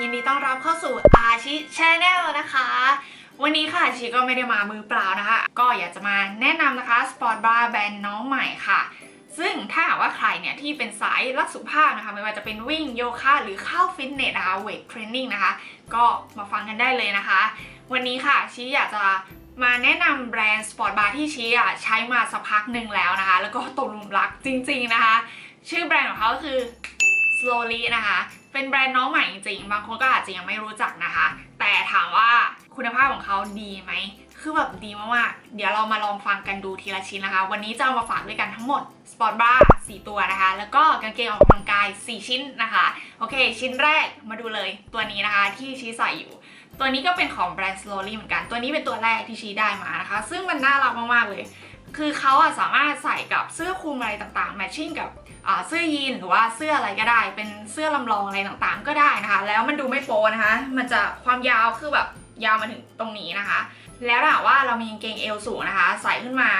ยินดีต้อนรับเข้าสู่อาชิชาแนลนะคะ วันนี้ค่ะชีก็ไม่ได้มามือเปล่านะคะ ก็อยากจะมาแนะนำนะคะสปอร์ตบาร์แบรนด์น้องใหม่ค่ะ ซึ่งถ้าหากว่าใครเนี่ยที่เป็นสายรักสุขภาพนะคะ ไม่ว่าจะเป็นวิ่งโยคะหรือเข้าฟิตเนสนะคะเวทเทรนนิ่งนะคะ ก็มาฟังกันได้เลยนะคะ วันนี้ค่ะชีอยากจะมาแนะนำแบรนด์สปอร์ตบาร์ที่ชีอะใช้มาสักพักหนึ่งแล้วนะคะ แล้วก็ตกหลุมรักจริง ๆนะคะ ชื่อแบรนด์ของเขาคือ slowly นะคะ เป็นแบรนด์น้องใหม่จริงๆ บางคนก็อาจจะยังไม่รู้จักนะคะ แต่ถามว่าคุณภาพของเขาดีไหม คือแบบดีมากๆ เดี๋ยวเรามาลองฟังกันดูทีละชิ้นนะคะ วันนี้จะเอามาฝากด้วยกันทั้งหมด Sport Bra 4ตัวนะคะ แล้วก็กางเกงออกกำลังกาย 4 ชิ้นนะคะ โอเค ชิ้นแรกมาดูเลยตัวนี้นะคะที่ชี้ใส่อยู่ ตัวนี้ก็เป็นของแบรนด์ slowly เหมือนกัน ตัวนี้เป็นตัวแรกที่ชี้ได้มานะคะ ซึ่งมันน่ารักมากๆเลย คือเขาอะสามารถใส่กับเสื้อคลุมอะไรต่างๆ แมทชิ่งกับ เสื้อยีนหรือว่าเสื้ออะไรก็ได้ เป็นเสื้อลำลองอะไรต่างๆ ก็ได้นะคะ แล้วมันดูไม่โป๊นะคะ มันจะความยาวคือแบบยาวมาถึงตรงนี้นะคะ แล้วถ้าว่าเรามีกางเกงเอวสูงนะคะ ใส่ขึ้นมา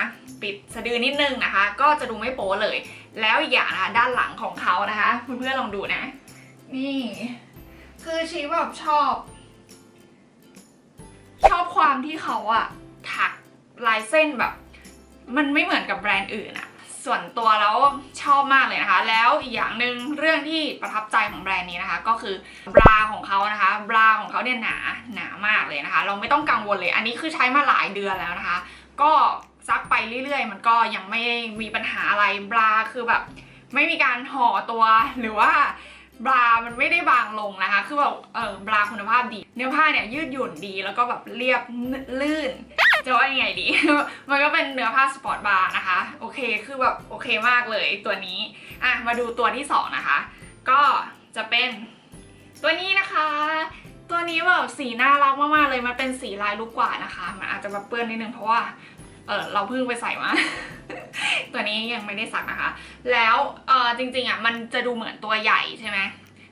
ปิดสะดือนิดนึงนะคะ ก็จะดูไม่โป๊เลย แล้วอีกอย่างนะคะด้านหลังของเขานะคะเพื่อนๆลองดูนะ นี่ คือชีแบบชอบ ชอบความที่เขาอะถักลายเส้นแบบ มันไม่เหมือนกับแบรนด์อื่นอะ ส่วนตัวแล้วชอบมากเลยนะคะ แล้วอีกอย่างหนึ่งเรื่องที่ประทับใจของแบรนด์นี้นะคะ ก็คือบราของเขานะคะบราของเขาเนี่ยหนาหนามากเลยนะคะ เราไม่ต้องกังวลเลย อันนี้คือใช้มาหลายเดือนแล้วนะคะ ก็ซักไปเรื่อยๆ มันก็ยังไม่มีปัญหาอะไรบราคือแบบ ไม่มีการห่อตัวหรือว่าบรามันไม่ได้บางลงนะคะ คือแบบเออบราคุณภาพดี เนื้อผ้าเนี่ยยืดหยุ่นดี แล้วก็แบบเรียบลื่น จะว่ายังไงดี มันก็เป็นเนื้อผ้าสปอร์ตบาร์นะคะ โอเค คือแบบโอเคมากเลยตัวนี้ อะ มาดูตัวที่สองนะคะ ก็จะเป็นตัวนี้นะคะ ตัวนี้แบบสีน่ารักมากๆเลย มันเป็นสีลายลูกกว่าดนะคะ มันอาจจะแบบเปื้อนนิดนึงเพราะว่า เออเราเพิ่งไปใส่มา ตัวนี้ยังไม่ได้ซักนะคะ แล้ว เออจริงๆอะ มันจะดูเหมือนตัวใหญ่ใช่ไหม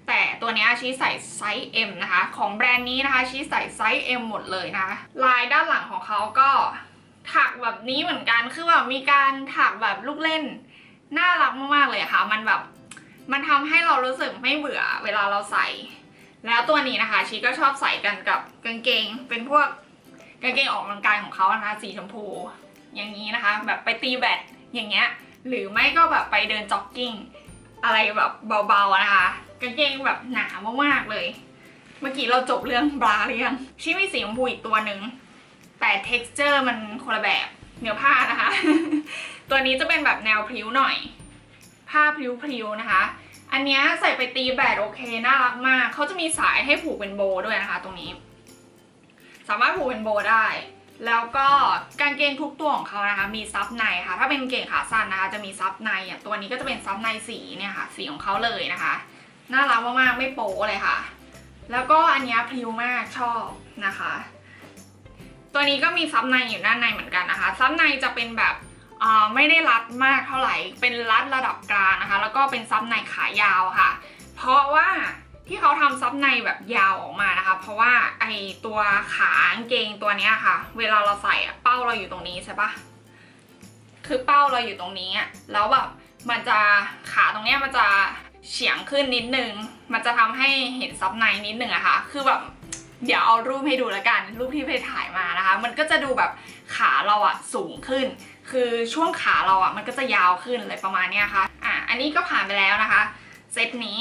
แต่ตัวนี้ชี้ใส่ไซส์ M นะคะ ของแบรนด์นี้นะคะ ชี้ใส่ไซส์ M หมดเลยนะคะ ลายด้านหลังของเขาก็ถักแบบนี้เหมือนกัน คือแบบมีการถักแบบลูกเล่น น่ารักมากๆเลยะค่ะ มันแบบ มันทำให้เรารู้สึกไม่เบื่อเวลาเราใส่ แล้วตัวนี้นะคะ ชีก็ชอบใส่กันกับกางเกง เป็นพวกกางเกงออกกำลังกายของเขานะคะ สีชมพู อย่างนี้นะคะ แบบไปตีแบดอย่างเงี้ย หรือไม่ก็แบบไปเดินจ็อกกิ้ง อะไรแบบเบาๆนะคะ กางเกงแบบหนามากๆเลย เมื่อกี้เราจบเรื่องบราหรือยังชิมีสีชมพูอีกตัวหนึ่งแต่ texture มันคนละแบบเนื้อผ้านะคะ ตัวนี้จะเป็นแบบแนวพริ้วหน่อย ผ้าพริ้วๆนะคะ อันนี้ใส่ไปตีแบดโอเคน่ารักมาก เขาจะมีสายให้ผูกเป็นโบด้วยนะคะ ตรงนี้ สามารถผูกเป็นโบได้ แล้วก็กางเกงทุกตัวของเขานะคะ มีซับในค่ะ ถ้าเป็นเกงขาสั้นนะคะ จะมีซับในอย่างตัวนี้ก็จะเป็นซับในสีเนี่ยค่ะ สีของเขาเลยนะคะ น่ารักมากๆ ไม่โป๊เลยค่ะ แล้วก็อันนี้พริ้วมากชอบนะคะ ตัวนี้ก็มีซับในอยู่ด้านในเหมือนกันนะคะซับในจะเป็นแบบอ่าไม่ได้รัดมากเท่าไหร่ เป็นรัดระดับกลางนะคะ แล้วก็เป็นซับในขายาวค่ะ เพราะว่าที่เขาทำซับในแบบยาวออกมานะคะ เพราะว่าไอตัวขากางเกงตัวนี้ค่ะ เวลาเราใส่เป้าเราอยู่ตรงนี้ใช่ปะคือเป้าเราอยู่ตรงนี้แล้วแบบมันจะขาตรงเนี้ยมันจะ เฉียงขึ้นนิดนึง มันจะทำให้เห็นซับในนิดนึงอะค่ะ คือแบบเดี๋ยวเอารูปให้ดูแล้วกัน รูปที่ไปถ่ายมานะคะ มันก็จะดูแบบขาเราอะสูงขึ้น คือช่วงขาเราอะมันก็จะยาวขึ้นอะไรประมาณเนี้ยค่ะ อะ อันนี้ก็ผ่านไปแล้วนะคะ เซตนี้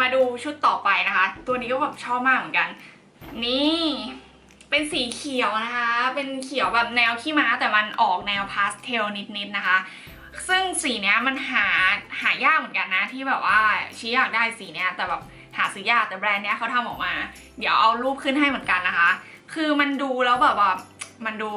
มาดูชุดต่อไปนะคะ ตัวนี้ก็แบบชอบมากเหมือนกัน นี่เป็นสีเขียวนะคะ เป็นเขียวแบบแนวขี้ม้าแต่มันออกแนวพาสเทลนิดๆนะคะ ซึ่งสีเนี้ยมันหาหายากเหมือนกันนะที่แบบว่าชี้อยากได้สีเนี้ยแต่แบบหาซื้อยากแต่แบรนด์เนี้ยเขาทำออกมา เดี๋ยวเอารูปขึ้นให้เหมือนกันนะคะ คือมันดูแล้วแบบว่ามันดู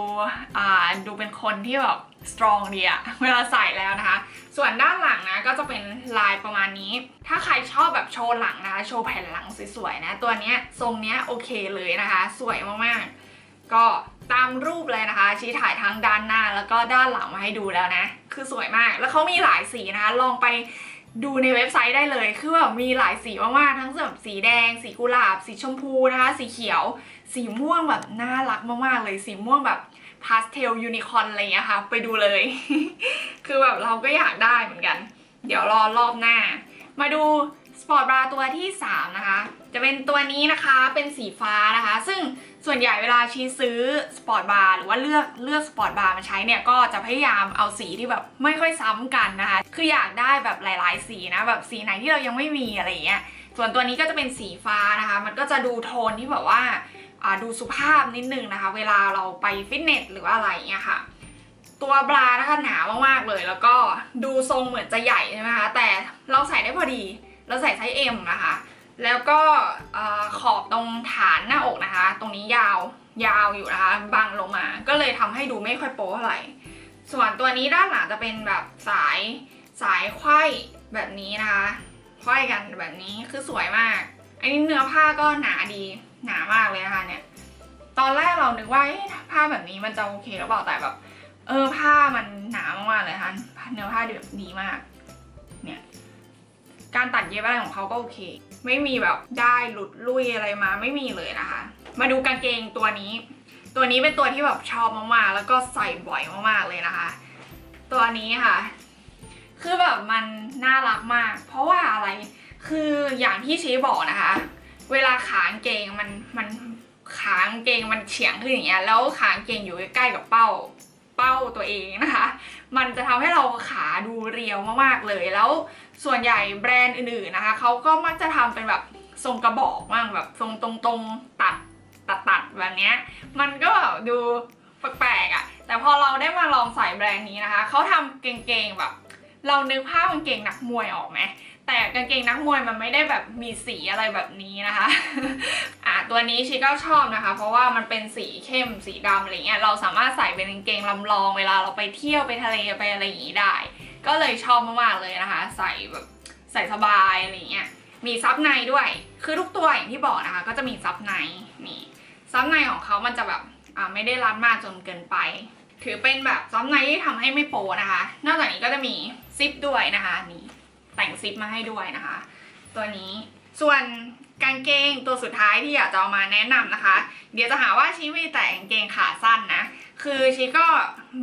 อ่าดูเป็นคนที่แบบสตรองดีอะเวลาใส่แล้วนะคะ ส่วนด้านหลังนะก็จะเป็นลายประมาณนี้ ถ้าใครชอบแบบโชว์หลังนะคะ โชว์แผ่นหลังสวยๆนะ ตัวเนี้ยทรงเนี้ยโอเคเลยนะคะ สวยมากๆ ก็ตามรูปเลยนะคะ ชี้ถ่ายทั้งด้านหน้าแล้วก็ด้านหลังมาให้ดูแล้วนะ คือสวยมาก แล้วเขามีหลายสีนะคะ ลองไปดูในเว็บไซต์ได้เลย คือแบบมีหลายสีมากๆ ทั้งแบบสีแดง สีกุหลาบ สีชมพูนะคะ สีเขียว สีม่วงแบบน่ารักมากๆเลย สีม่วงแบบพาสเทลยูนิคอร์นอะไรอย่างเงี้ยค่ะ ไปดูเลย คือแบบเราก็อยากได้เหมือนกัน เดี๋ยวรอรอบหน้า มาดูสสปอร์ตบราตัวที่ 3 นะคะ จะเป็นตัวนี้นะคะ เป็นสีฟ้านะคะ ซึ่ง ส่วนใหญ่เวลาชีซื้อสปอร์ตบาร์หรือว่าเลือกเลือกสปอร์ตบาร์มาใช้เนี่ยก็จะพยายามเอาสีที่แบบไม่ค่อยซ้ำกันนะคะ คืออยากได้แบบหลาย ๆ สีนะแบบสีไหนที่เรายังไม่มีอะไรเงี้ยส่วนตัวนี้ก็จะเป็นสีฟ้านะคะ มันก็จะดูโทนที่แบบว่าดูสุภาพนิดนึงนะคะ เวลาเราไปฟิตเนสหรือว่าอะไรเงี้ยค่ะตัวบรานะคะหนามากๆเลย แล้วก็ดูทรงเหมือนจะใหญ่ใช่ไหมคะแต่เราใส่ได้พอดี เราใส่ไซส์ M นะคะ แล้วก็ขอบตรงฐานหน้าอกนะคะ ตรงนี้ยาวยาวอยู่นะคะบังลงมา ก็เลยทำให้ดูไม่ค่อยโป๊เท่าไหร่ ส่วนตัวนี้ด้านหลังจะเป็นแบบสายสายไข้แบบนี้นะคะไข้กันแบบนี้คือสวยมาก อันนี้เนื้อผ้าก็หนาดีหนามากเลยนะคะเนี่ย ตอนแรกเรานึกว่าผ้าแบบนี้มันจะโอเคหรือเปล่าแต่แบบ เออผ้ามันหนามากๆเลยค่ะเนื้อผ้าดีแบบดีมาก เนี่ยการตัดเย็บอะไรของเขาก็โอเค ไม่มีแบบได้หลุดลุยอะไรมาไม่มีเลยนะคะ มาดูกางเกงตัวนี้ ตัวนี้เป็นตัวที่แบบชอบมากๆ แล้วก็ใส่บ่อยมากๆเลยนะคะ ตัวนี้ค่ะ คือแบบมันน่ารักมาก เพราะว่าอะไรคืออย่างที่ชี้บอกนะคะ เวลาขางเกงมันมันขางเกงมันเฉียงขึ้นอย่างเงี้ยแล้วขางเกงอยู่ใกล้ๆกับเป้าเป้าตัวเองนะคะ มันจะทำให้เราขาดูเรียวมากๆเลยแล้ว ส่วนใหญ่แบรนด์อื่นๆนะคะเขาก็มักจะทำเป็นแบบทรงกระบอกบ้างแบบทรงตรงๆตัดตัดตัดแบบเนี้ยมันก็แบบดูแปลกๆอะ่ะ แต่พอเราได้มาลองใส่แบรนด์นี้นะคะเขาทำเกงๆแบบ เรานึกภาพกางเกงนักมวยออกไหมแต่กางเกงนักมวยมันไม่ได้แบบมีสีอะไรแบบนี้นะคะ อะตัวนี้ชิก็ชอบนะคะ เพราะว่ามันเป็นสีเข้มสีดำอะไรเงี้ยเราสามารถใส่เป็นกางเกงลำลองเวลาเราไปเที่ยวไปทะเลไปอะไรอย่างนี้ได้ ก็เลยชอบมากๆเลยนะคะ ใส่แบบใส่สบายอะไรเงี้ยมีซับในด้วย คือทุกตัวอย่างที่บอกนะคะ ก็จะมีซับในนี่ซับในของเขามันจะแบบอ่าไม่ได้รัดมากจนเกินไป ถือเป็นแบบซับในที่ทำให้ไม่โปนะคะ นอกจากนี้ก็จะมีซิปด้วยนะคะนี่แต่งซิปมาให้ด้วยนะคะ ตัวนี้ส่วน กางเกงตัวสุดท้ายที่อยากจะเอามาแนะนำนะคะ เดี๋ยวจะหาว่าชีมีแต่กางเกงขาสั้นนะ คือชีก็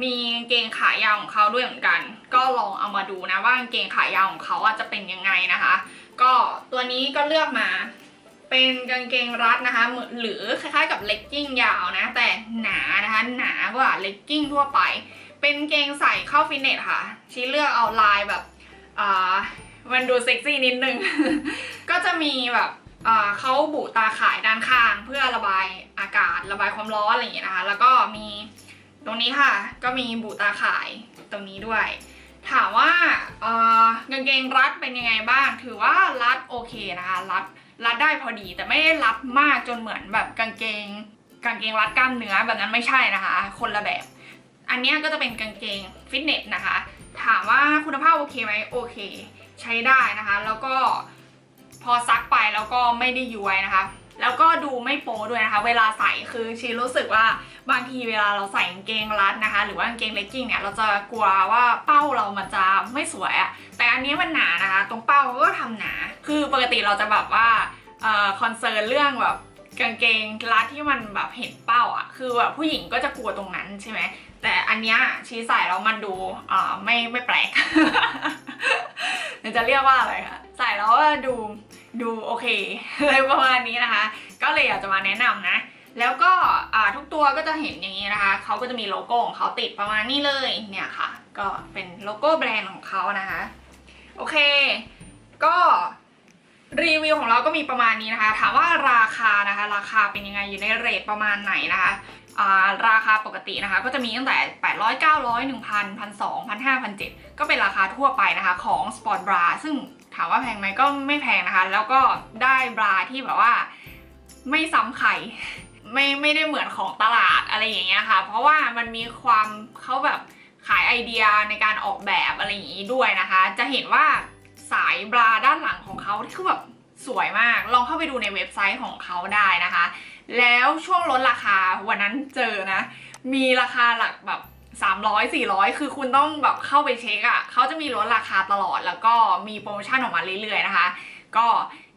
มีกางเกงขายาวของเขาด้วยเหมือนกัน ก็ลองเอามาดูนะว่ากางเกงขายาวของเขาอะจะเป็นยังไงนะคะ ก็ตัวนี้ก็เลือกมา เป็นกางเกงรัดนะคะเหมือนหรือคล้ายๆกับเลกกิ้งยาวนะ แต่หนานะคะหนากว่าเลกกิ้งทั่วไป เป็นเกงใส่เข้าฟิตเนสค่ะ ชีเลือกเอาลายแบบอ่ามันดูเซ็กซี่นิดนึงก็จะมีแบบ เขาบุตาข่ายด้านข้างเพื่อระบายอากาศระบายความร้อนอะไรอย่างเงี้ยนะคะ แล้วก็มีตรงนี้ค่ะ ก็มีบุตาข่ายตรงนี้ด้วย ถามว่าเกางเกงรัดเป็นยังไงบ้าง ถือว่ารัดโอเคนะคะรัดรัดได้พอดี แต่ไม่ได้รัดมากจนเหมือนแบบกางเกง กางเกงรัดกล้ามเนื้อแบบนั้นไม่ใช่นะคะ คนละแบบ อันนี้ก็จะเป็นกางเกงฟิตเนสนะคะ ถามว่าคุณภาพโอเคไหมโอเค ใช้ได้นะคะ แล้วก็ พอซักไปแล้วก็ไม่ได้ย้วยนะคะ แล้วก็ดูไม่โป๊ด้วยนะคะ เวลาใส่คือชีรู้สึกว่าบางทีเวลาเราใส่กางเกงรัดนะคะ หรือว่ากางเกงเลกกิ้งเนี่ยเราจะกลัวว่าเป้าเรามันจะไม่สวยอะแต่อันนี้มันหนานะคะ ตรงเป้าก็ทำหนา คือปกติเราจะแบบว่าออคอนเซิร์นเรื่องแบบกางเกงรัดที่มันแบบเห็นเป้าอะคือแบบผู้หญิงก็จะกลัวตรงนั้นใช่ไหมแต่อันเนี้ยชี้ใส่แล้วมันดูไม่ไม่แปลกจะเรียกว่าอะไรคะ ส่แล้วดูดูโอเคอะไรประมาณนี้นะคะ ก็เลยอยากจะมาแนะนำนะ แล้วก็ทุกตัวก็จะเห็นอย่างนี้นะคะ เขาก็จะมีโลโก้ของเขาติดประมาณนี้เลยเนี่ยค่ะ ก็เป็นโลโก้แบรนด์ของเขานะคะ โอเค ก็รีวิวของเราก็มีประมาณนี้นะคะ ถามว่าราคานะคะ ราคาเป็นยังไงอยู่ในเรทประมาณไหนนะคะราคาปกตินะคะ ก็จะมีตั้งแต่ 800 900 1,000 1,200 1,500 1,700ก็เป็นราคาทั่วไปนะคะของ Sport Bra ซึ่ง ถามว่าแพงไหมก็ไม่แพงนะคะ แล้วก็ได้บราที่แบบว่าไม่ซ้ำใครไม่ไม่ได้เหมือนของตลาดอะไรอย่างเงี้ยค่ะ เพราะว่ามันมีความเขาแบบขายไอเดียในการออกแบบอะไรอย่างนี้ด้วยนะคะ จะเห็นว่าสายบราด้านหลังของเขาที่คือแบบสวยมาก ลองเข้าไปดูในเว็บไซต์ของเขาได้นะคะ แล้วช่วงลดราคาวันนั้นเจอนะ มีราคาหลักแบบ 300 400 คือคุณต้องแบบเข้าไปเช็คอะ่ะเขาจะมีลดราคาตลอดแล้วก็มีโปรโมชั่นออกมาเรื่อยๆนะคะ ก็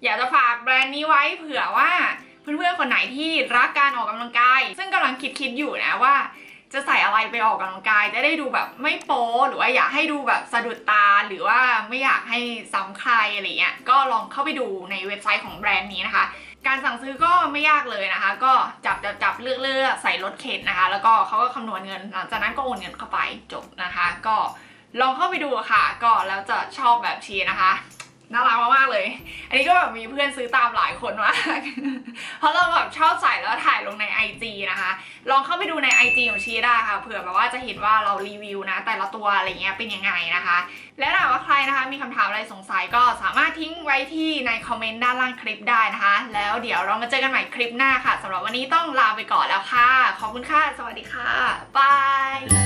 อยากจะฝากแบรนด์นี้ไว้เผื่อว่าเพื่อนๆคนไหนที่รักการออกกำลังกาย ซึ่งกำลังคิดๆอยู่นะว่าจะใส่อะไรไปออกกำลังกายจะได้ดูแบบไม่โป๊หรือว่าอยากให้ดูแบบสะดุดตาหรือว่าไม่อยากให้ซ้ำใครอะไรเงี้ยก็ลองเข้าไปดูในเว็บไซต์ของแบรนด์นี้นะคะ การสั่งซื้อก็ไม่ยากเลยนะคะ ก็จับจับจับเลือกเลือกใส่รถเข็นนะคะ แล้วก็เขาก็คำนวณเงินหลังจากนั้นก็โอนเงินเข้าไปจบนะคะ ก็ลองเข้าไปดูค่ะ ก็แล้วจะชอบแบบชีนะคะ น่ารักมากๆเลย อันนี้ก็แบบมีเพื่อนซื้อตามหลายคนมากเพราะเราแบบชอบใส่แล้วถ่ายลงใน IG นะคะ ลองเข้าไปดูใน IG ของชีได้ค่ะ เผื่อแบบว่าจะเห็นว่าเรารีวิวนะ แต่ละตัวอะไรเงี้ยเป็นยังไงนะคะ และถ้าว่าใครนะคะมีคำถามอะไรสงสัยก็สามารถทิ้งไว้ที่ในคอมเมนต์ด้านล่างคลิปได้นะคะ แล้วเดี๋ยวเรามาเจอกันใหม่คลิปหน้าค่ะสำหรับวันนี้ต้องลาไปก่อนแล้วค่ะ ขอบคุณค่ะ สวัสดีค่ะ บาย